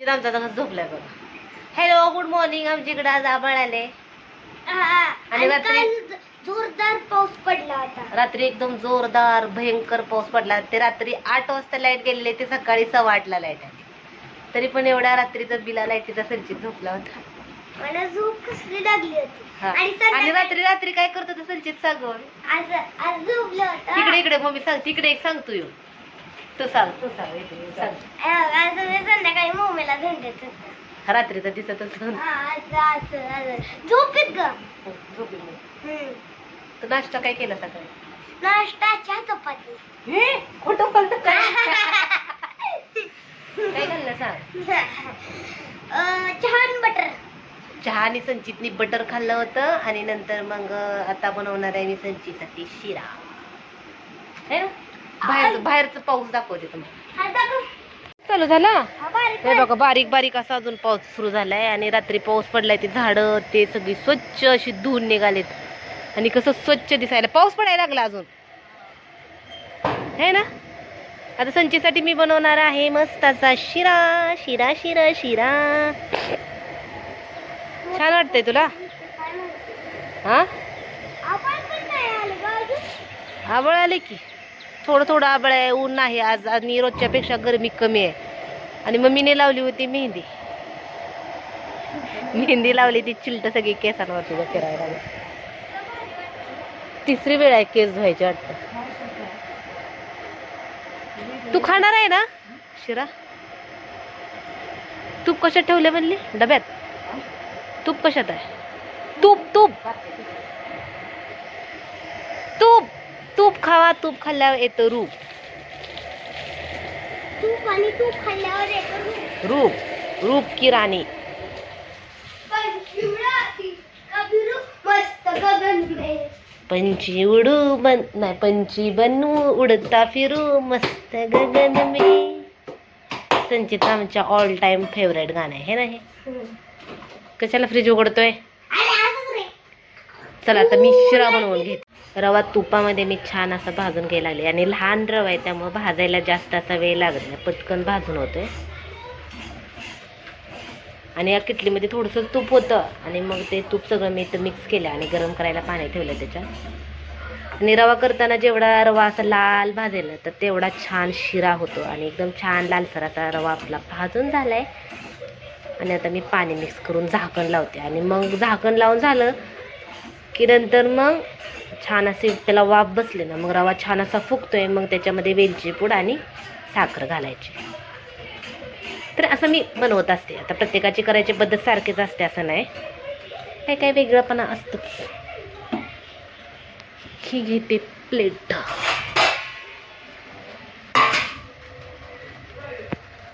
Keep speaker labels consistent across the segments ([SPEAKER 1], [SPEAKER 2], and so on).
[SPEAKER 1] आमचा झोपलाय बघा. हॅलो गुड मॉर्निंग आमच्याकडे आज आबाळ आले
[SPEAKER 2] आणि
[SPEAKER 1] रात्री-
[SPEAKER 2] जोरदार पाऊस पडला होता.
[SPEAKER 1] रात्री एकदम जोरदार भयंकर पाऊस पडला. ते रात्री आठ वाजता लाइट गेलेले ते सकाळी सव्वा आठला लाइट आली. तरी पण एवढ्या रात्रीचा बिला लाईटीचा संचित झोपला होता.
[SPEAKER 2] मला झोप कसली लागली होती.
[SPEAKER 1] हा.
[SPEAKER 2] आणि
[SPEAKER 1] रात्री रात्री काय करत होतं संचित सांगून
[SPEAKER 2] आज आज झोपलं होतं.
[SPEAKER 1] तिकडे इकडे मम्मी सांग तिकडे एक सांग तू येऊ तू सांग तू सांग
[SPEAKER 2] आज मी संध्याकाळी मम्मीला धंद्यात
[SPEAKER 1] रात्रीचा दिसतच नव्हतं.
[SPEAKER 2] हा, झोपेत ग.
[SPEAKER 1] झोपी मग.
[SPEAKER 2] हम्म.
[SPEAKER 1] तू नाश्ता काय केला सकाळी?
[SPEAKER 2] नाश्ता चहा चपाती.
[SPEAKER 1] खोटं बोलतो काय काय घाललं सांग?
[SPEAKER 2] अं, चहा आणि बटर.
[SPEAKER 1] चहा आणि संचितनी बटर खाल्लं होतं आणि नंतर मग आता बनवणार आहे मी संचीसाठी शिरा. है ना? बाहेरचं बाहेरचं पाऊस दाखवते तुम्हाला. चालू झाला?
[SPEAKER 2] हा, बारीक
[SPEAKER 1] बघा बारीक बारीक असा अजून पाऊस सुरू झालाय आणि रात्री पाऊस पडलाय ते झाडं ते सगळी स्वच्छ अशी धुवून निघालेत. आणि कसं स्वच्छ दिसायला पाऊस पडायला लागला अजून. है ना? आता संचीसाठी मी बनवणार आहे मस्त असा शिरा शिरा शिरा शिरा. छान वाटतंय तुला? हा. आबळ आले की. थोडं थोडं आबळ आहे ऊन नाही आज. आणि रोजच्यापेक्षा गरमी कमी आहे. आणि मम्मीने लावली होती मेहंदी. मेहंदी लावली ती चिलट सगळी केसांवरती बघ फिरायला. तिसरी वेळ आहे केस धुवायची वाटतं. तू खाणार आहे ना शिरा? तूप कशात ठेवले म्हणली? डब्यात? तूप कशात आहे? तूप तूप! तूप खाल्ल्यावर येतं रूप
[SPEAKER 2] तूप आणि तूप खाल्ल्यावर येतं रूप.
[SPEAKER 1] रूप रूप की राणी
[SPEAKER 2] पण पिवळा ती कबिरू मस्त गगन में.
[SPEAKER 1] पंची उडू बन नाही पंची बनू उडता फिरू मस्त गगन में संचित आमच्या ऑल टाइम फेवरेट गाणं आहे हे ना हे कशाला फ्रीज उघडतोय. चला आता मी शिरा बनवून घेते. रवा तुपामध्ये मी छान असं भाजून घ्यायला लागले. आणि लहान रवा आहे त्यामुळे भाजायला जास्त असा वेळ लागत नाही. पटकन भाजून होतोय. आणि या किटलीमध्ये थोडंसं तूप होतं. आणि मग ते तूप सगळं मी इथं मिक्स केलं आणि गरम करायला पाणी ठेवलं त्याच्यात. आणि रवा करताना जेवढा रवा असा लाल भाजेल ना तर तेवढा छान शिरा होतो. आणि एकदम छान लालसर असा रवा आपला भाजून झालाय. आणि आता मी पाणी मिक्स करून झाकण लावते. आणि मग झाकण लावून झालं की नंतर मग छान असे त्याला वाफ बसले ना मग रवा छान असा फुगतोय मग त्याच्यामध्ये वेलची पूड आणि साखर घालायची. तर असं मी बनवत असते. आता प्रत्येकाची करायची पद्धत सारखीच असते असं नाही. काय काय वेगळंपणा असतं ही घेते प्लेट.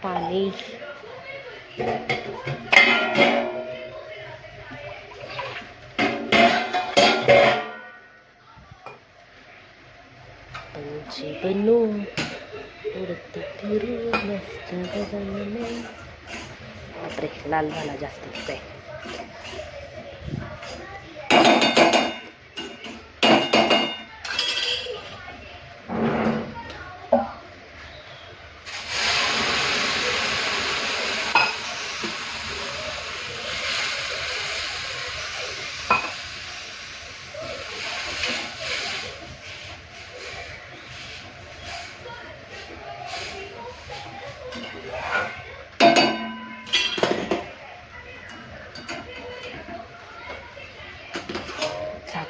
[SPEAKER 1] पाणी. पंछी बनू उडत फिरू मस्त बापरे लाल झाला जास्त काय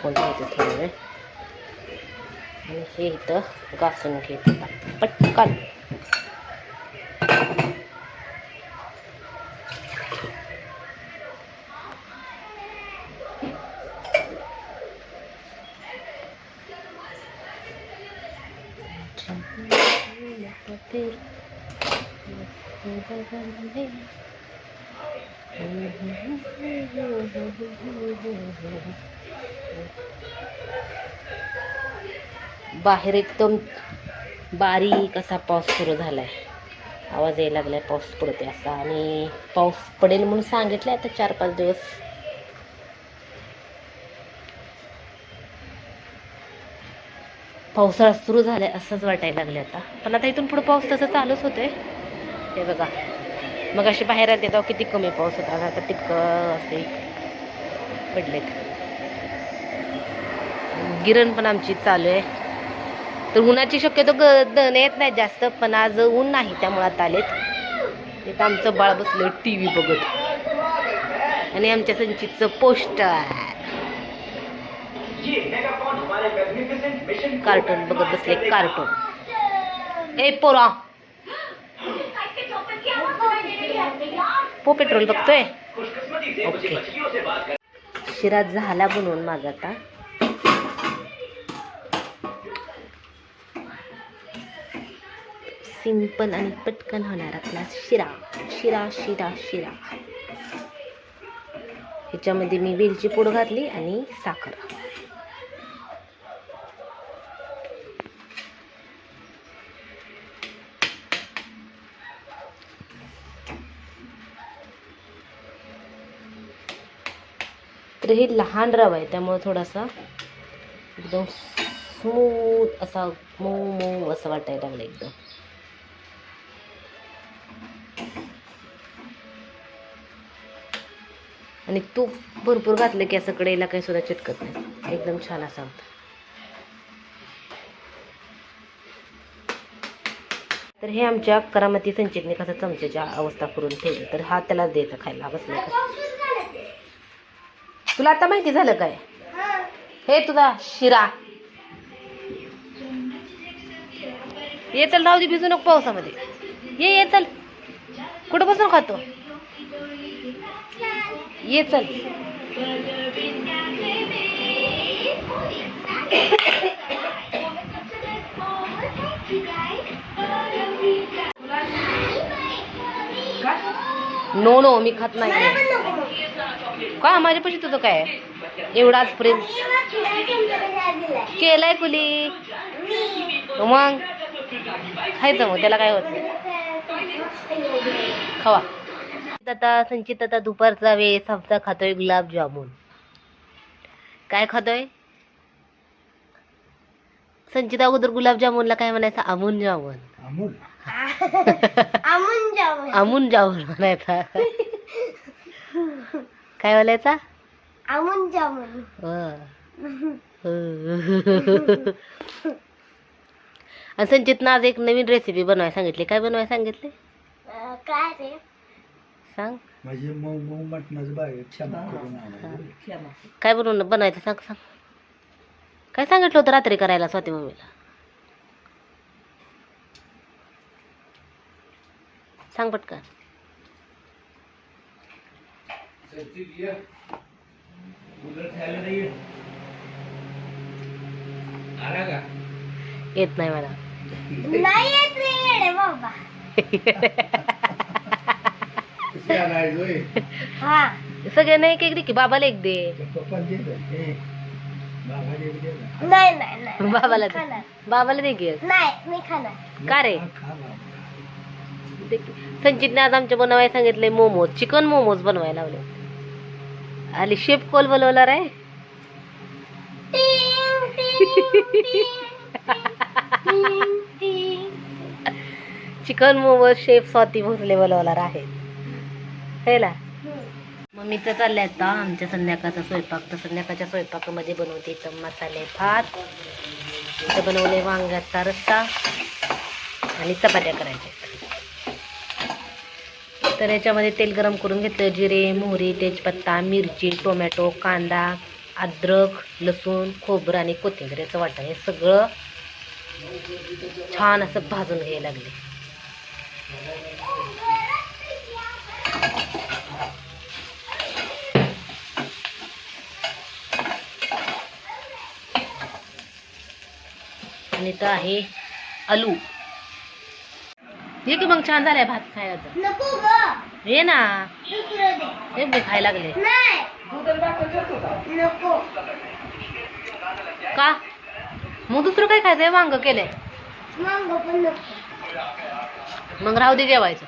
[SPEAKER 1] झाकून घ्यायचं थोडं वेळ आणि हे इथं घासून घेते पटकन बाहेर एकदम बारीक असा पाऊस सुरू झालाय. आवाज यायला लागलाय पाऊस पडते असा. आणि पाऊस पडेल म्हणून सांगितलंय आता चार पाच दिवस. पावसाळा सुरू झालाय असंच वाटायला लागले आता. पण आता इथून पुढे पाऊस तसं चालूच होतोय. हे बघा. मग अशी बाहेर आले तेव्हा किती कमी पाऊस होता. आता तितकं असे पडलेत. गिरण पण आमची चालू आहे. तर उन्हाची शक्यतो ग दण येत नाही जास्त पण आज ऊन नाही त्यामुळे आता आलेत. इथं आमचं बाळ बसलं टी व्ही बघत. आणि आमच्या संचितचं पोस्टर. कार्टून बघत बसले कार्टून. ए पोरा. पो पेट्रोल बघतोय? ओके. शिरा झाला बनवून माझा आता. सिंपल आणि पटकन होणार आपला शिरा. शिरा शिरा शिरा. ह्याच्यामध्ये मी वेलची पूड घातली आणि साखर. तर हे लहान रवा आहे त्यामुळे थोडासा एकदम स्मूथ असा मऊ मऊ असं वाटायला लागलं एकदम. आणि तूप भरपूर घातलं की असं कडेला काही सुद्धा चिटकत नाही. एकदम छान असा होता. तर हे आमच्या करामती संचितने कसं चमच्याच्या अवस्था करून ठेवली तर हा त्याला द्यायचा खायला. बसला का तुला आता माहिती झालं काय? हे तुझा शिरा. ये चल राहू दे भिजू नको पावसामध्ये. ये ये चल. कुठं बसून खातो? ये चल. नो नो मी खात नाही. का? माझ्यापाशी तुझं काय एवढाच प्रेम केलाय कुली. मग? खायचं मग त्याला काय होत नाही. खावा. आता संचित आता दुपारचा वेळ समजा खातोय गुलाबजामुन काय खातोय? संचित अगोदर गुलाबजामुनला काय म्हणायचं? अमून जामुन.
[SPEAKER 2] अमून
[SPEAKER 1] जामुन. म्हणायचा. काय म्हणायचा?
[SPEAKER 2] अमून जाऊन
[SPEAKER 1] आणि संचितनं आज एक नवीन रेसिपी बनवायला सांगितली. काय बनवायला सांगितले?
[SPEAKER 2] काय रे?
[SPEAKER 1] सांग.
[SPEAKER 3] म्हणजे मऊ मऊ मटणाचं बाहेर क्षमा करून आणायचं.
[SPEAKER 1] काय बनवून बनवायचं सांग सांग. काय सांगितलं होतं रात्री करायला स्वाती मम्मीला? सांग पटकन. येत नाही मला.
[SPEAKER 2] नाही येत रे येडे बाबा? हा
[SPEAKER 1] सगळ्यांना एक एक दे की बाबाला एक दे.
[SPEAKER 3] बाबाला दे.
[SPEAKER 2] नाही नाही नाही
[SPEAKER 1] बाबाला दे.
[SPEAKER 2] खाणार.
[SPEAKER 1] बाबाला दे की. एक.
[SPEAKER 2] नाही मी खाणार.
[SPEAKER 1] का रे. संचितने आज आमच्या बनवायला सांगितले मोमोज चिकन मोमोज बनवायला लावले. आणि शेफ कोल बोलवणार आहे
[SPEAKER 2] टिंग, टिंग, टिंग, टिंग.
[SPEAKER 1] चिकन मोमोज शेफ स्वाती भोसले बोलवणार आहे है ना?
[SPEAKER 2] तर
[SPEAKER 1] मम्मीचं चाललंय आता. आमच्या संध्याकाळचा स्वयंपाक. तर संध्याकाळच्या स्वयंपाकामध्ये बनवते इथं मसाले भात. इथं बनवले वांग्याचा रस्सा आणि चपात्या करायच्या तर याच्यामध्ये तेल गरम करून घेतलं जिरे मोहरी तेजपत्ता मिरची टोमॅटो कांदा अद्रक लसूण खोबरं आणि कोथिंबीर याचं वाटण. हे सगळं छान असं भाजून घ्यायला लागले आणि इथं आहे आलू हे की मग छान झालाय भात खायला तर.
[SPEAKER 2] नको ग.
[SPEAKER 1] ये ना.
[SPEAKER 2] दुसरं दे.
[SPEAKER 1] हे मी खायला लागले. का? मग दुसरं काय खायचंय? वांग केलंय.
[SPEAKER 2] मग पण नको.
[SPEAKER 1] मग राहू दे जेवायचं.